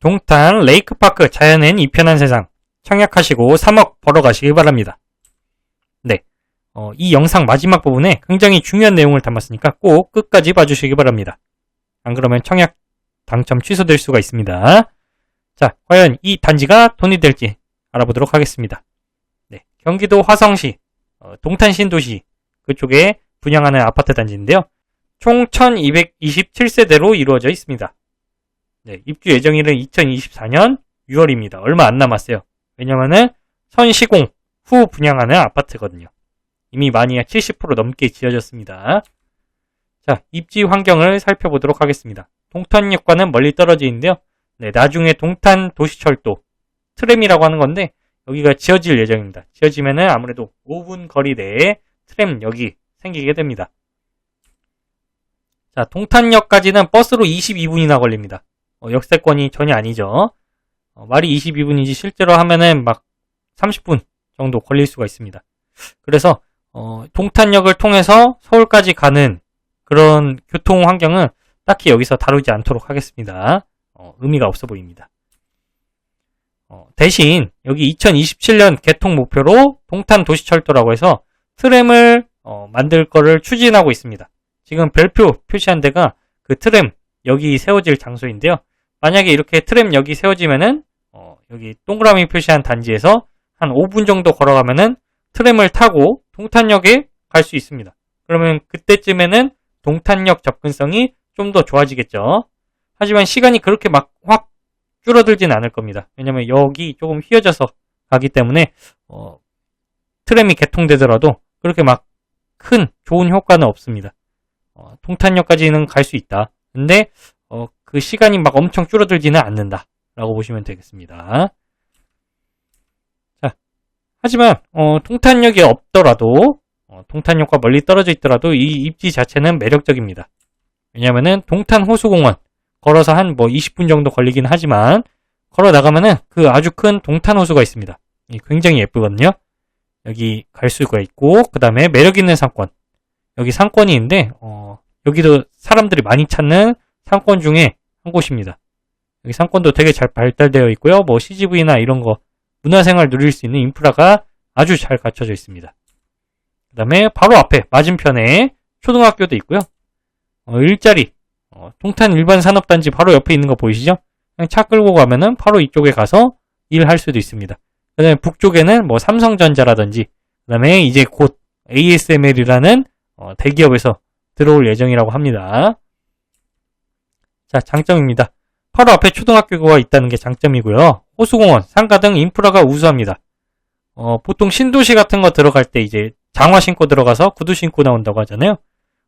동탄 레이크파크 자연엔 이 편한 세상 청약하시고 3억 벌어가시길 바랍니다. 네, 어, 이 영상 마지막 부분에 굉장히 중요한 내용을 담았으니까 꼭 끝까지 봐주시기 바랍니다. 안 그러면 청약 당첨 취소될 수가 있습니다. 자, 과연 이 단지가 돈이 될지 알아보도록 하겠습니다. 네, 경기도 화성시 어, 동탄 신도시 그쪽에 분양하는 아파트 단지인데요. 총 1227세대로 이루어져 있습니다. 네, 입주 예정일은 2024년 6월입니다. 얼마 안 남았어요. 왜냐면은 선시공 후 분양하는 아파트거든요. 이미 많이 70% 넘게 지어졌습니다. 자, 입지 환경을 살펴보도록 하겠습니다. 동탄역과는 멀리 떨어져 있는데요. 네, 나중에 동탄 도시철도 트램이라고 하는 건데 여기가 지어질 예정입니다. 지어지면은 아무래도 5분 거리 내에 트램역이 생기게 됩니다. 자, 동탄역까지는 버스로 22분이나 걸립니다. 어, 역세권이 전혀 아니죠. 어, 말이 22분이지 실제로 하면은 막 30분 정도 걸릴 수가 있습니다. 그래서 어, 동탄역을 통해서 서울까지 가는 그런 교통 환경은 딱히 여기서 다루지 않도록 하겠습니다. 어, 의미가 없어 보입니다. 어, 대신 여기 2027년 개통 목표로 동탄 도시철도라고 해서 트램을 어, 만들 거를 추진하고 있습니다. 지금 별표 표시한 데가 그 트램 여기 세워질 장소인데요. 만약에 이렇게 트램 여기 세워지면은 어, 여기 동그라미 표시한 단지에서 한 5분 정도 걸어가면은 트램을 타고 동탄역에 갈 수 있습니다. 그러면 그때쯤에는 동탄역 접근성이 좀 더 좋아지겠죠. 하지만 시간이 그렇게 막 확 줄어들진 않을 겁니다. 왜냐면 여기 조금 휘어져서 가기 때문에 어, 트램이 개통되더라도 그렇게 막 큰 좋은 효과는 없습니다. 어, 동탄역까지는 갈 수 있다. 근데 어, 그 시간이 막 엄청 줄어들지는 않는다. 라고 보시면 되겠습니다. 자, 하지만 어, 동탄역이 없더라도 어, 동탄역과 멀리 떨어져 있더라도 이 입지 자체는 매력적입니다. 왜냐면은 동탄 호수공원 걸어서 한 뭐 20분 정도 걸리긴 하지만 걸어 나가면은 그 아주 큰 동탄 호수가 있습니다. 이 굉장히 예쁘거든요. 여기 갈 수가 있고 그 다음에 매력 있는 상권 여기 상권이 있는데 어, 여기도 사람들이 많이 찾는 상권 중에 한 곳입니다. 여기 상권도 되게 잘 발달되어 있고요. 뭐 CGV나 이런 거 문화생활 누릴 수 있는 인프라가 아주 잘 갖춰져 있습니다. 그 다음에 바로 앞에 맞은편에 초등학교도 있고요. 어, 일자리 어, 통탄 일반 산업단지 바로 옆에 있는 거 보이시죠? 그냥 차 끌고 가면은 바로 이쪽에 가서 일할 수도 있습니다. 그 다음에 북쪽에는 뭐 삼성전자라든지 그 다음에 이제 곧 ASML이라는 어, 대기업에서 들어올 예정이라고 합니다. 자, 장점입니다. 바로 앞에 초등학교가 있다는 게 장점이고요. 호수공원, 상가 등 인프라가 우수합니다. 어, 보통 신도시 같은 거 들어갈 때 이제 장화 신고 들어가서 구두 신고 나온다고 하잖아요.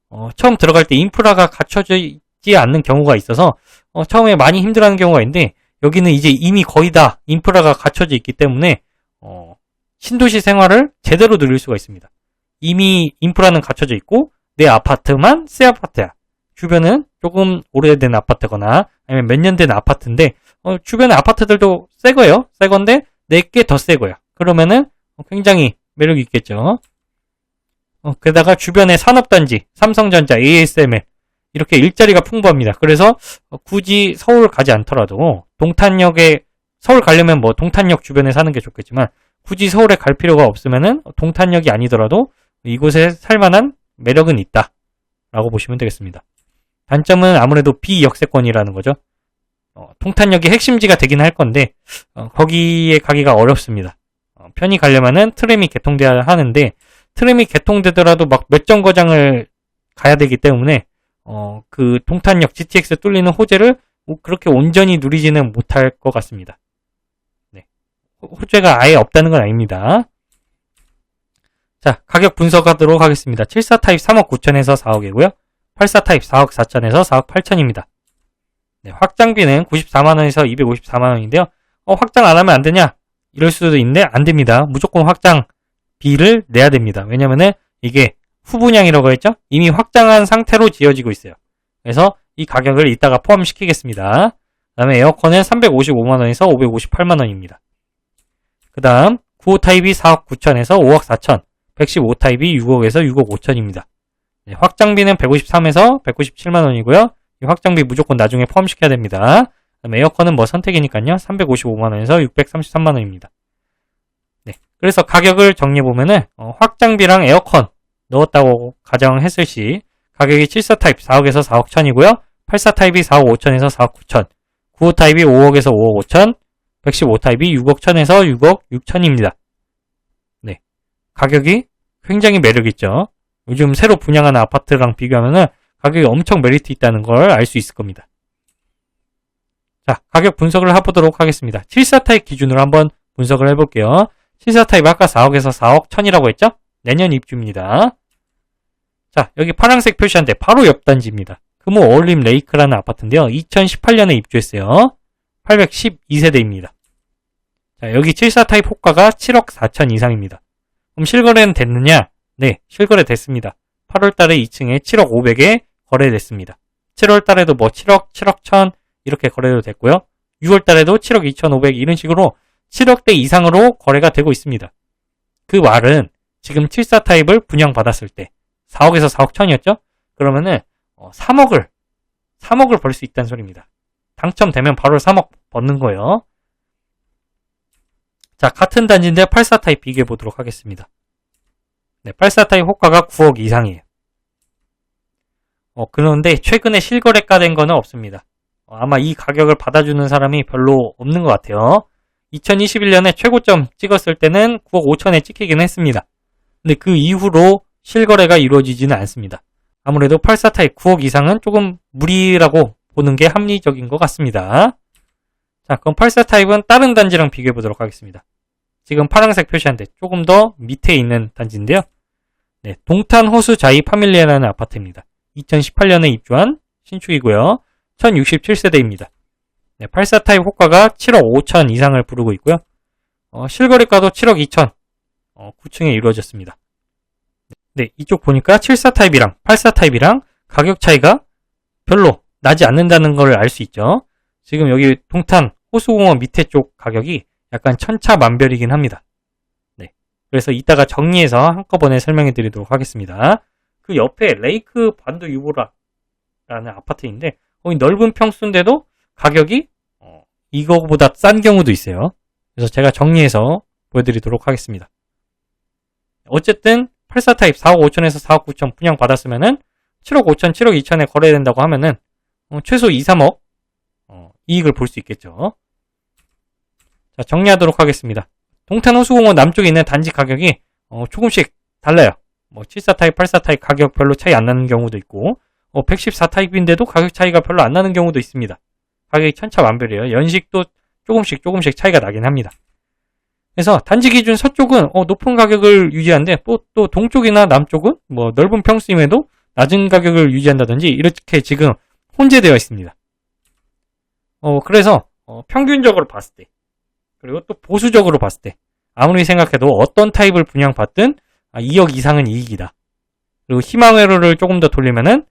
어, 처음 들어갈 때 인프라가 갖춰져 있지 않는 경우가 있어서 어, 처음에 많이 힘들어하는 경우가 있는데 여기는 이제 이미 거의 다 인프라가 갖춰져 있기 때문에 어, 신도시 생활을 제대로 누릴 수가 있습니다. 이미 인프라는 갖춰져 있고 내 아파트만 새 아파트야. 주변은 조금 오래된 아파트거나 아니면 몇 년 된 아파트인데 어, 주변의 아파트들도 새 거예요. 새 건데 내게 더 새 거야. 그러면은 굉장히 매력이 있겠죠. 어, 게다가 주변의 산업단지, 삼성전자, ASML 이렇게 일자리가 풍부합니다. 그래서 어, 굳이 서울 가지 않더라도 동탄역에 서울 가려면 뭐 동탄역 주변에 사는 게 좋겠지만 굳이 서울에 갈 필요가 없으면은 동탄역이 아니더라도 이곳에 살만한 매력은 있다 라고 보시면 되겠습니다. 단점은 아무래도 비역세권이라는 거죠. 어, 통탄역이 핵심지가 되긴 할 건데 어, 거기에 가기가 어렵습니다. 어, 편히 가려면은 트램이 개통돼야 하는데 트램이 개통되더라도 막 몇 정거장을 가야 되기 때문에 어, 그 동탄역 GTX 뚫리는 호재를 뭐 그렇게 온전히 누리지는 못할 것 같습니다. 네. 호재가 아예 없다는 건 아닙니다. 자, 가격 분석하도록 하겠습니다. 74 타입 3억 9천에서 4억이고요. 84 타입 4억 4천에서 4억 8천입니다. 네, 확장비는 94만원에서 254만원인데요. 어, 확장 안 하면 안 되냐? 이럴 수도 있는데 안 됩니다. 무조건 확장비를 내야 됩니다. 왜냐면은 이게 후분양이라고 했죠? 이미 확장한 상태로 지어지고 있어요. 그래서 이 가격을 이따가 포함시키겠습니다. 그 다음에 에어컨은 355만원에서 558만원입니다. 그 다음 95 타입이 4억 9천에서 5억 4천, 115 타입이 6억에서 6억 5천입니다. 네, 확장비는 153에서 197만 원이고요. 이 확장비 무조건 나중에 포함시켜야 됩니다. 에어컨은 뭐 선택이니까요. 355만 원에서 633만 원입니다. 네. 그래서 가격을 정리해 보면은, 어, 확장비랑 에어컨 넣었다고 가정했을 시, 가격이 74 타입 4억에서 4억 천이고요. 84 타입이 4억 5천에서 4억 9천, 95 타입이 5억에서 5억 5천, 115 타입이 6억 천에서 6억 6천입니다. 네. 가격이 굉장히 매력있죠. 요즘 새로 분양하는 아파트랑 비교하면은 가격이 엄청 메리트 있다는 걸 알 수 있을 겁니다. 자, 가격 분석을 해보도록 하겠습니다. 74 타입 기준으로 한번 분석을 해볼게요. 74 타입 아까 4억에서 4억 천이라고 했죠? 내년 입주입니다. 자, 여기 파란색 표시한 데 바로 옆 단지입니다. 금호 어울림 레이크라는 아파트인데요. 2018년에 입주했어요. 812세대입니다. 자, 여기 74 타입 호가가 7억 4천 이상입니다. 그럼 실거래는 됐느냐? 네, 실거래 됐습니다. 8월 달에 2층에 7억 500에 거래됐습니다. 7월 달에도 뭐 7억, 7억 1000 이렇게 거래도 됐고요. 6월 달에도 7억 2,500 이런 식으로 7억대 이상으로 거래가 되고 있습니다. 그 말은 지금 74 타입을 분양받았을 때 4억에서 4억 1000이었죠? 그러면은 3억을 3억을 벌 수 있다는 소리입니다. 당첨되면 바로 3억 버는 거예요. 자, 같은 단지인데 84 타입 비교해 보도록 하겠습니다. 네, 84 타입 호가가 9억 이상이에요. 어, 그런데 최근에 실거래가 된 거는 없습니다. 어, 아마 이 가격을 받아주는 사람이 별로 없는 것 같아요. 2021년에 최고점 찍었을 때는 9억 5천에 찍히긴 했습니다. 근데 그 이후로 실거래가 이루어지지는 않습니다. 아무래도 84 타입 9억 이상은 조금 무리라고 보는 게 합리적인 것 같습니다. 자, 그럼 84 타입은 다른 단지랑 비교해 보도록 하겠습니다. 지금 파란색 표시한 데 조금 더 밑에 있는 단지인데요. 네, 동탄 호수 자이 파밀리아라는 아파트입니다. 2018년에 입주한 신축이고요. 1067세대입니다. 네, 84 타입 호가가 7억 5천 이상을 부르고 있고요. 어, 실거래가도 7억 2천 어, 9층에 이루어졌습니다. 네, 이쪽 보니까 74 타입이랑 84 타입이랑 가격 차이가 별로 나지 않는다는 걸 알 수 있죠. 지금 여기 동탄 호수공원 밑에 쪽 가격이 약간 천차만별이긴 합니다. 네. 그래서 이따가 정리해서 한꺼번에 설명해 드리도록 하겠습니다. 그 옆에 레이크 반도 유보라라는 아파트인데 거기 넓은 평수인데도 가격이 어, 이거보다 싼 경우도 있어요. 그래서 제가 정리해서 보여드리도록 하겠습니다. 어쨌든 84 타입 4억 5천에서 4억 9천 분양 받았으면은 7억 5천, 7억 2천에 거래된다고 하면은 어, 최소 2, 3억 어, 이익을 볼 수 있겠죠. 자, 정리하도록 하겠습니다. 동탄 호수공원 남쪽에 있는 단지 가격이 어, 조금씩 달라요. 뭐 74 타입, 84 타입 가격 별로 차이 안 나는 경우도 있고 114 타입인데도 가격 차이가 별로 안 나는 경우도 있습니다. 가격이 천차만별이에요. 연식도 조금씩 조금씩 차이가 나긴 합니다. 그래서 단지 기준 서쪽은 어, 높은 가격을 유지하는데 또, 또 동쪽이나 남쪽은 뭐 넓은 평수임에도 낮은 가격을 유지한다든지 이렇게 지금 혼재되어 있습니다. 어, 그래서 어, 평균적으로 봤을 때 그리고 또 보수적으로 봤을 때 아무리 생각해도 어떤 타입을 분양받든 아, 2억 이상은 이익이다. 그리고 희망 회로를 조금 더 돌리면은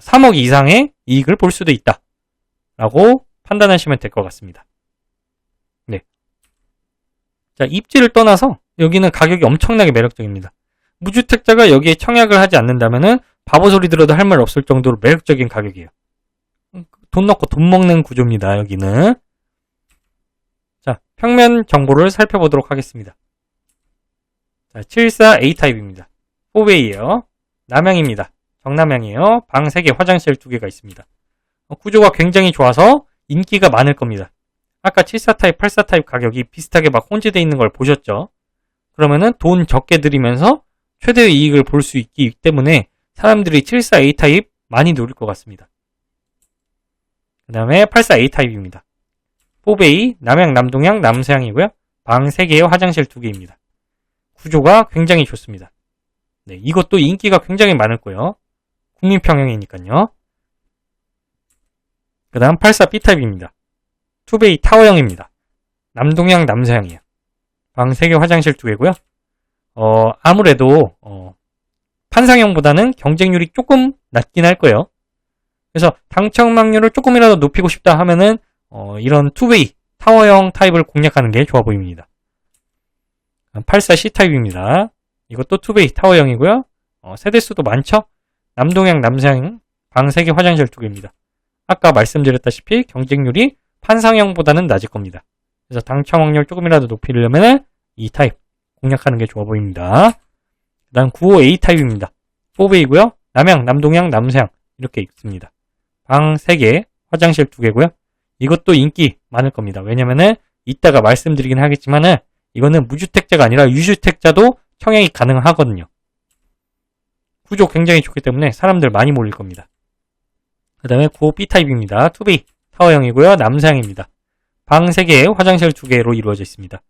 3억 이상의 이익을 볼 수도 있다. 라고 판단하시면 될 것 같습니다. 네. 자, 입지를 떠나서 여기는 가격이 엄청나게 매력적입니다. 무주택자가 여기에 청약을 하지 않는다면은 바보 소리 들어도 할 말 없을 정도로 매력적인 가격이에요. 돈 넣고 돈 먹는 구조입니다. 여기는. 자, 평면 정보를 살펴보도록 하겠습니다. 자, 74A 타입입니다. 4베이에요. 남향입니다. 정남향이에요. 방 3개, 화장실 2개가 있습니다. 어, 구조가 굉장히 좋아서 인기가 많을 겁니다. 아까 74 타입, 84 타입 가격이 비슷하게 막 혼재되어 있는 걸 보셨죠? 그러면은 돈 적게 들이면서 최대의 이익을 볼 수 있기 때문에 사람들이 74A 타입 많이 노릴 것 같습니다. 그 다음에 84A 타입입니다. 4베이, 남향, 남동향, 남서향이고요. 방 3개에 화장실 2개입니다. 구조가 굉장히 좋습니다. 네, 이것도 인기가 굉장히 많을 거예요. 국민평형이니까요. 그 다음 84B 타입입니다. 투베이 타워형입니다. 남동향, 남서향이에요. 방 3개, 화장실 2개고요. 어, 아무래도 어, 판상형보다는 경쟁률이 조금 낮긴 할 거예요. 그래서 당첨 확률을 조금이라도 높이고 싶다 하면은 어, 이런 투베이 타워형 타입을 공략하는 게 좋아 보입니다. 84C 타입입니다. 이것도 투베이 타워형이고요. 어, 세대수도 많죠? 남동향, 남서향 방 3개 화장실 2개입니다. 아까 말씀드렸다시피 경쟁률이 판상형보다는 낮을 겁니다. 그래서 당첨 확률 조금이라도 높이려면 이 타입 공략하는 게 좋아 보입니다. 그 다음 95A 타입입니다. 4베이고요. 남양, 남동양, 남서양 이렇게 있습니다. 방 3개, 화장실 2개고요. 이것도 인기 많을 겁니다. 왜냐면은 이따가 말씀드리긴 하겠지만은 이거는 무주택자가 아니라 유주택자도 청약이 가능하거든요. 구조 굉장히 좋기 때문에 사람들 많이 몰릴 겁니다. 그 다음에 95B 타입입니다. 2B 타워형이고요. 남서양입니다. 방 3개, 화장실 2개로 이루어져 있습니다.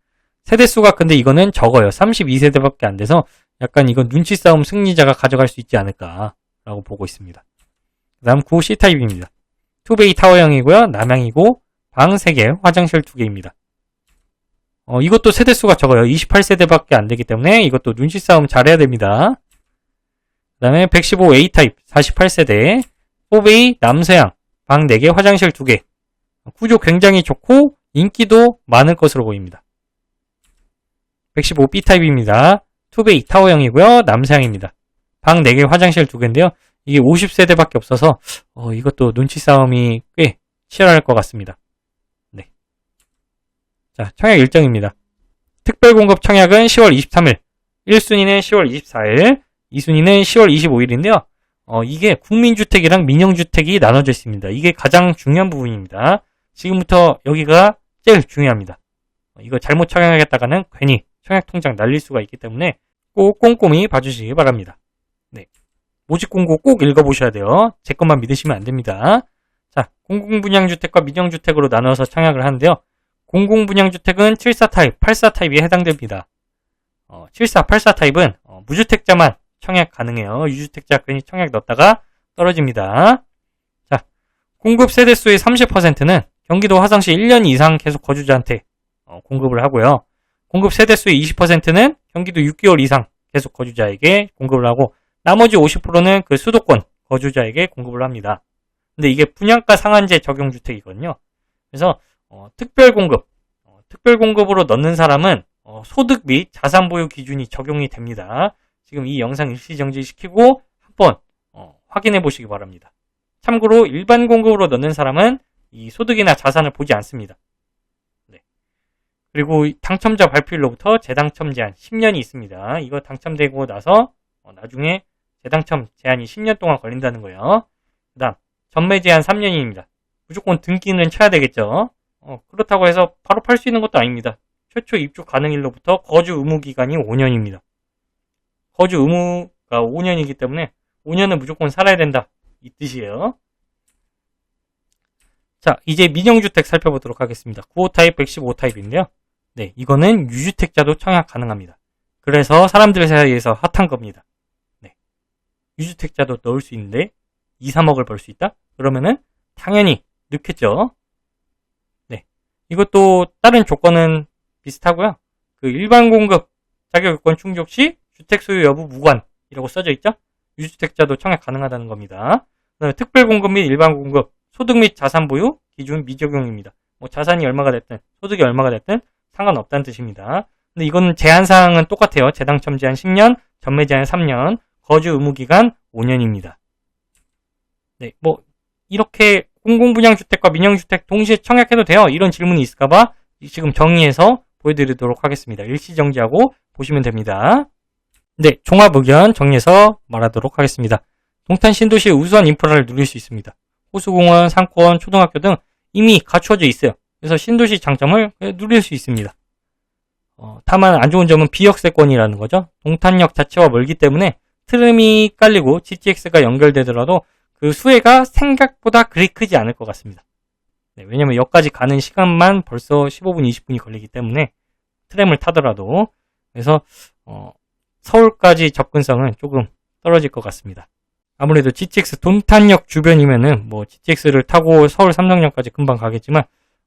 세대수가 근데 이거는 적어요. 32세대밖에 안 돼서 약간 이건 눈치 싸움 승리자가 가져갈 수 있지 않을까라고 보고 있습니다. 그 다음 95C 타입입니다. 2베이 타워형이고요. 남향이고 방 3개, 화장실 2개입니다. 어, 이것도 세대수가 적어요. 28세대밖에 안 되기 때문에 이것도 눈치 싸움 잘해야 됩니다. 그 다음에 115A 타입 48세대 4베이 남서양 방 4개, 화장실 2개 구조 굉장히 좋고 인기도 많을 것으로 보입니다. 115B 타입입니다. 2베이 타워형이고요. 남서양입니다. 방 4개, 화장실 2개인데요. 이게 50세대밖에 없어서 어, 이것도 눈치 싸움이 꽤 치열할 것 같습니다. 네. 자, 청약 일정입니다. 특별 공급 청약은 10월 23일, 1순위는 10월 24일, 2순위는 10월 25일인데요. 어, 이게 국민주택이랑 민영주택이 나눠져 있습니다. 이게 가장 중요한 부분입니다. 지금부터 여기가 제일 중요합니다. 어, 이거 잘못 청약하겠다가는 괜히 청약 통장 날릴 수가 있기 때문에 꼭 꼼꼼히 봐주시기 바랍니다. 네. 모집 공고 꼭 읽어보셔야 돼요. 제 것만 믿으시면 안 됩니다. 자, 공공분양주택과 민영주택으로 나눠서 청약을 하는데요. 공공분양주택은 74 타입, 84 타입에 해당됩니다. 어, 74, 84 타입은 어, 무주택자만 청약 가능해요. 유주택자 괜히 청약 넣었다가 떨어집니다. 자, 공급 세대수의 30%는 경기도 화성시 1년 이상 계속 거주자한테 어, 공급을 하고요. 공급 세대수의 20%는 경기도 6개월 이상 계속 거주자에게 공급을 하고 나머지 50%는 그 수도권 거주자에게 공급을 합니다. 근데 이게 분양가 상한제 적용 주택이거든요. 그래서 어, 특별 공급, 어, 특별 공급으로 넣는 사람은 어, 소득 및 자산 보유 기준이 적용이 됩니다. 지금 이 영상 일시 정지시키고 한번 어, 확인해 보시기 바랍니다. 참고로 일반 공급으로 넣는 사람은 이 소득이나 자산을 보지 않습니다. 네. 그리고 당첨자 발표일로부터 재당첨 제한 10년이 있습니다. 이거 당첨되고 나서 어, 나중에 재당첨 제한이 10년 동안 걸린다는 거예요. 그 다음 전매 제한 3년입니다. 무조건 등기는 쳐야 되겠죠. 어, 그렇다고 해서 바로 팔 수 있는 것도 아닙니다. 최초 입주 가능일로부터 거주 의무 기간이 5년입니다. 거주 의무가 5년이기 때문에 5년은 무조건 살아야 된다. 이 뜻이에요. 자, 이제 민영주택 살펴보도록 하겠습니다. 95타입, 115 타입인데요. 네, 이거는 유주택자도 청약 가능합니다. 그래서 사람들 사이에서 핫한 겁니다. 네. 유주택자도 넣을 수 있는데 2, 3억을 벌 수 있다? 그러면은 당연히 넣겠죠. 네. 이것도 다른 조건은 비슷하고요. 그 일반 공급 자격 요건 충족 시 주택 소유 여부 무관이라고 써져 있죠? 유주택자도 청약 가능하다는 겁니다. 특별 공급 및 일반 공급, 소득 및 자산 보유 기준 미적용입니다. 뭐 자산이 얼마가 됐든 소득이 얼마가 됐든 상관없다는 뜻입니다. 근데 이거는 제한 사항은 똑같아요. 재당첨 제한 10년, 전매 제한 3년, 거주 의무 기간 5년입니다. 네, 뭐 이렇게 공공분양주택과 민영주택 동시에 청약해도 돼요. 이런 질문이 있을까봐 지금 정리해서 보여드리도록 하겠습니다. 일시 정지하고 보시면 됩니다. 네, 종합 의견 정리해서 말하도록 하겠습니다. 동탄 신도시의 우수한 인프라를 누릴 수 있습니다. 호수공원, 상권, 초등학교 등 이미 갖추어져 있어요. 그래서 신도시 장점을 누릴 수 있습니다. 어, 다만 안 좋은 점은 비역세권이라는 거죠. 동탄역 자체와 멀기 때문에 트름이 깔리고 GTX가 연결되더라도 그 수혜가 생각보다 그리 크지 않을 것 같습니다. 네, 왜냐면 역까지 가는 시간만 벌써 15분, 20분이 걸리기 때문에 트램을 타더라도 그래서 어, 서울까지 접근성은 조금 떨어질 것 같습니다. 아무래도 GTX 동탄역 주변이면은 뭐 GTX를 타고 서울 삼성역까지 금방 가겠지만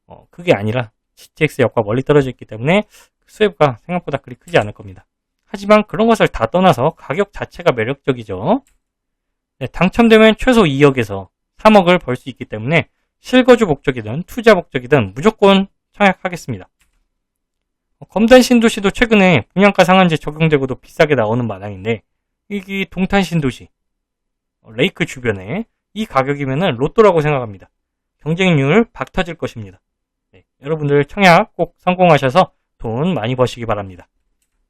어, 그게 아니라 GTX역과 멀리 떨어져 있기 때문에 수혜가 생각보다 그리 크지 않을 겁니다. 하지만 그런 것을 다 떠나서 가격 자체가 매력적이죠. 네, 당첨되면 최소 2억에서 3억을 벌 수 있기 때문에 실거주 목적이든 투자 목적이든 무조건 청약하겠습니다. 검단 신도시도 최근에 분양가 상한제 적용되고도 비싸게 나오는 마당인데 이게 동탄 신도시 어, 레이크 주변에 이 가격이면은 로또라고 생각합니다. 경쟁률 박 터질 것입니다. 여러분들 청약 꼭 성공하셔서 돈 많이 버시기 바랍니다.